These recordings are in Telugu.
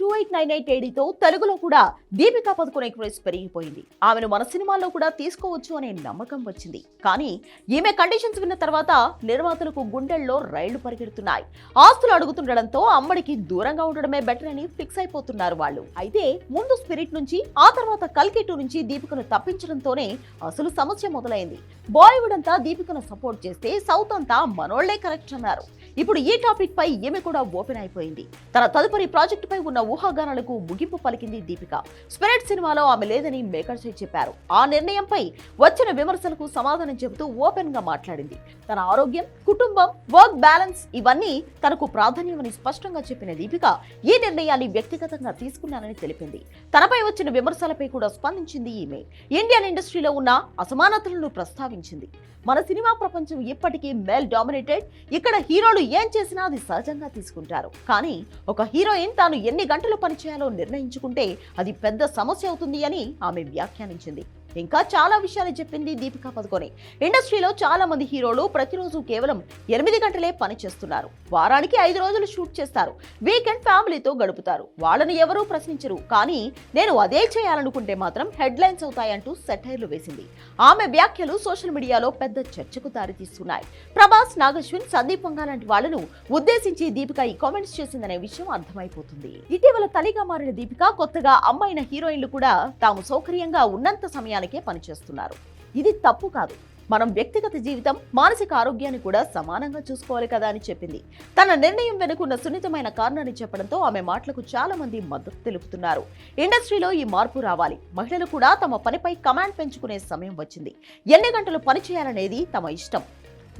టూ ఎయిట్ నైన్ ఎయిట్ ఏడీతో తెలుగులో కూడా దీపికా పదుకునే క్రేజ్ పెరిగిపోయింది. ఆమెను మన సినిమాల్లో కూడా తీసుకోవచ్చు అనే నమ్మకం వచ్చింది. కానీ ఈమె కండిషన్స్ విన్న తర్వాత నిర్మాతలకు గుండెల్లో రైళ్ళు పరిగెడుతున్నాయి. ఆస్తులు అడుగుతుండడంతో అమ్మడికి దూరంగా ఉండడమే బెటర్ అని ఫిక్స్ అయిపోతున్నారు వాళ్ళు. అయితే ముందు స్పిరిట్ నుంచి ఆ తర్వాత కల్కి టూ నుంచి దీపికను తప్పించడంతోనే అసలు సమస్య మొదలైంది. బాలీవుడ్ అంతా దీపికను సపోర్ట్ చేస్తే సౌత్ అంతా మనోళ్ళే కరెక్ట్ అన్నారు. ఇప్పుడు ఈ టాపిక్ పై ఈమె కూడా ఓపెన్ అయిపోయింది. తన తదుపరి ప్రాజెక్టు పై ఉన్న ఊహాగానాలకు ముగింపు పలికింది దీపిక. స్పిరిట్ సినిమాలో ఆమె లేదని మేకర్స్ చెప్పారు. ఆ నిర్ణయంపై వచ్చిన విమర్శలకు సమాధానం చెబుతూ ఓపెన్గా మాట్లాడింది. తన ఆరోగ్యం కుటుంబం వర్క్ బ్యాలెన్స్ ఇవన్నీ తనకు ప్రాధాన్యమని స్పష్టంగా చెప్పిన దీపిక ఈ నిర్ణయాన్ని వ్యక్తిగతంగా తీసుకున్నానని తెలిపింది. తనపై వచ్చిన విమర్శలపై కూడా స్పందించింది ఈమె. ఇండియన్ ఇండస్ట్రీలో ఉన్న అసమానతలను ప్రస్తావించింది. మన సినిమా ప్రపంచం ఇప్పటికీ మేల్ డామినేటెడ్. ఇక్కడ హీరోలు ఏం చేసినా అది సహజంగా తీసుకుంటారు. కానీ ఒక హీరోయిన్ తాను ఎన్ని గంటలు పనిచేయాలో నిర్ణయించుకుంటే అది పెద్ద సమస్య అవుతుంది అని ఆమె వ్యాఖ్యానించింది. ఇంకా చాలా విషయాలు చెప్పింది దీపికా పదుకొని. ఇండస్ట్రీలో చాలా మంది హీరోలు ప్రతిరోజు కేవలం ఎనిమిది గంటలే పని చేస్తున్నారు. వారానికి ఐదు రోజులు షూట్ చేస్తారు. వీకెండ్ ఫ్యామిలీతో గడుపుతారు. వాళ్ళని ఎవరూ ప్రశ్నించరు. కానీ నేను అదే చేయాలనుకుంటే మాత్రం హెడ్లైన్స్ అవుతాయంటూ సెటైర్లు వేసింది. ఆమె వ్యాఖ్యలు సోషల్ మీడియాలో పెద్ద చర్చకు దారితీస్తున్నాయి. ప్రభాస్ నాగశ్విన్ సందీప్ వంగా లాంటి వాళ్ళను ఉద్దేశించి దీపిక ఈ కామెంట్స్ చేసిందనే విషయం అర్థమైపోతుంది. ఇటీవల తల్లిగా మారిన దీపిక కొత్తగా అమ్మాయిన హీరోయిన్లు కూడా తాము సౌకర్యంగా ఉన్నంత సమయానికి పనిచేస్తున్నారు. ఇది తప్పు కాదు. మనం వ్యక్తిగత జీవితం మానసిక ఆరోగ్యాన్ని కూడా సమానంగా చూసుకోవాలి కదా అని చెప్పింది. తన నిర్ణయం వెనుకున్న సున్నితమైన కారణాన్ని చెప్పడంతో ఆమె మాటలకు చాలా మంది మద్దతు తెలుపుతున్నారు. ఇండస్ట్రీలో ఈ మార్పు రావాలి. మహిళలు కూడా తమ పనిపై కమాండ్ పెంచుకునే సమయం వచ్చింది. ఎన్ని గంటలు పని చేయాలనేది తమ ఇష్టం.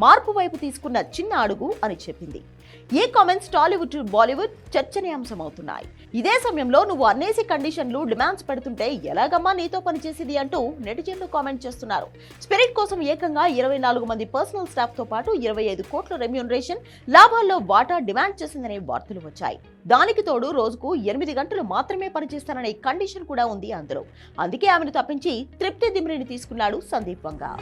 మార్పు వైపు తీసుకున్న చిన్న అడుగు అని చెప్పింది. ఏ కామెంట్స్ టాలీవుడ్ టు బాలీవుడ్ చర్చనీయాంశం అవుతున్నాయి ఇదే సమయంలో నువ్వు అన్నేసి కండిషన్లు డిమాండ్స్ పెడుతుంటే ఎలాగమ్మా నీతో పనిచేసేది అంటూ నెటిజన్లు కామెంట్ చేస్తున్నారు. స్పిరిట్ కోసం ఏకంగా ఇరవై నాలుగు మంది పర్సనల్ స్టాఫ్తో పాటు ఇరవై ఐదు కోట్ల రెమ్యూనరేషన్ లాభాల్లో వాటా డిమాండ్ చేసిందనే వార్తలు వచ్చాయి. దానికి తోడు రోజుకు ఎనిమిది గంటలు మాత్రమే పనిచేస్తాననే కండిషన్ కూడా ఉంది అందులో. అందుకే ఆమెను తప్పించి తృప్తి దిమ్రిని తీసుకున్నాడు సందీప్ వంగా.